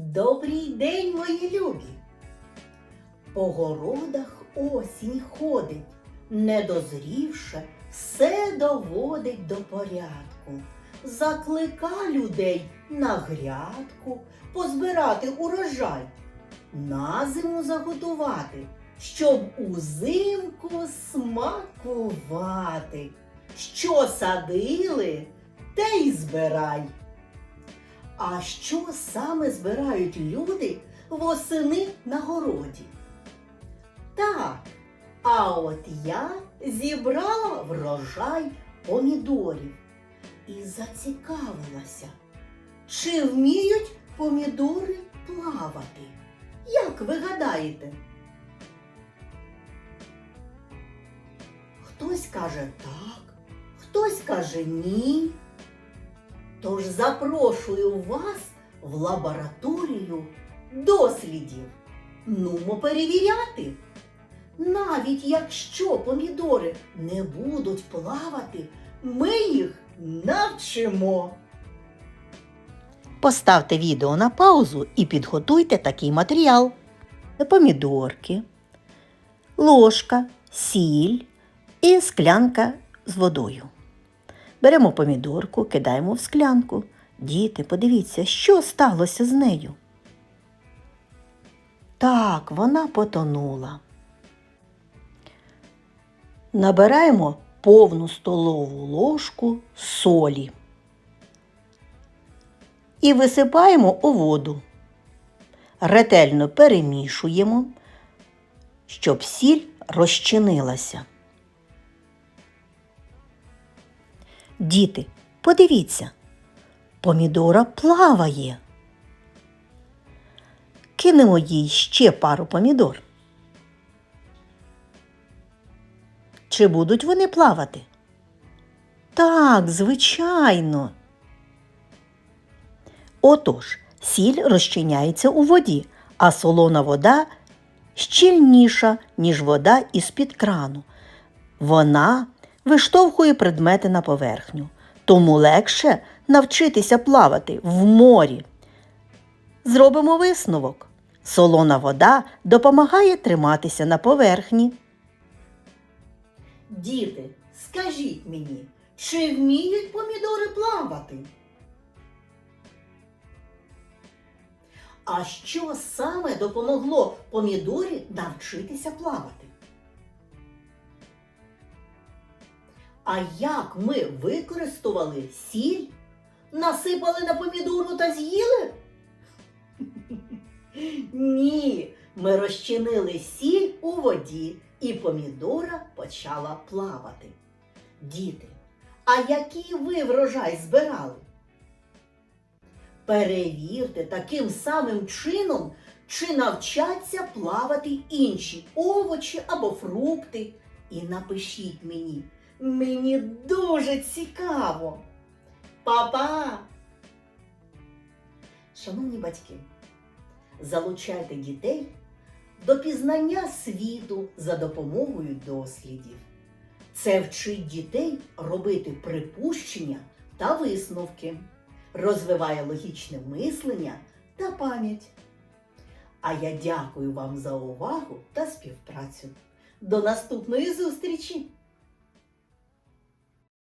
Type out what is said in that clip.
Добрий день, мої любі! По городах осінь ходить, недозрівше, все доводить до порядку. Заклика людей на грядку, позбирати урожай, на зиму заготувати, щоб узимку смакувати. Що садили, те й збирай. А що саме збирають люди восени на городі? Так, а от я зібрала врожай помідорів і зацікавилася, чи вміють помідори плавати? Як ви гадаєте? Хтось каже так, хтось каже ні. Тож запрошую вас в лабораторію дослідів. Нумо перевіряти. Навіть якщо помідори не будуть плавати, ми їх навчимо. Поставте відео на паузу і підготуйте такий матеріал. Помідорки, ложка, сіль і склянка з водою. Беремо помідорку, кидаємо в склянку. Діти, подивіться, що сталося з нею. Так, вона потонула. Набираємо повну столову ложку солі і висипаємо у воду. Ретельно перемішуємо, щоб сіль розчинилася. Діти, подивіться, помідора плаває. Кинемо їй ще пару помідор. Чи будуть вони плавати? Так, звичайно. Отож, сіль розчиняється у воді, а солона вода щільніша, ніж вода із-під крану. Вона виштовхує предмети на поверхню, тому легше навчитися плавати в морі. Зробимо висновок. Солона вода допомагає триматися на поверхні. Діти, скажіть мені, чи вміють помідори плавати? А що саме допомогло помідорі навчитися плавати? А як ми використовували сіль? Насипали на помідору та з'їли? Ні, ми розчинили сіль у воді, і помідора почала плавати. Діти, а який ви врожай збирали? Перевірте таким самим чином, чи навчаться плавати інші овочі або фрукти. І напишіть мені. Мені дуже цікаво. Па-па! Шановні батьки, залучайте дітей до пізнання світу за допомогою дослідів. Це вчить дітей робити припущення та висновки, розвиває логічне мислення та пам'ять. А я дякую вам за увагу та співпрацю. До наступної зустрічі!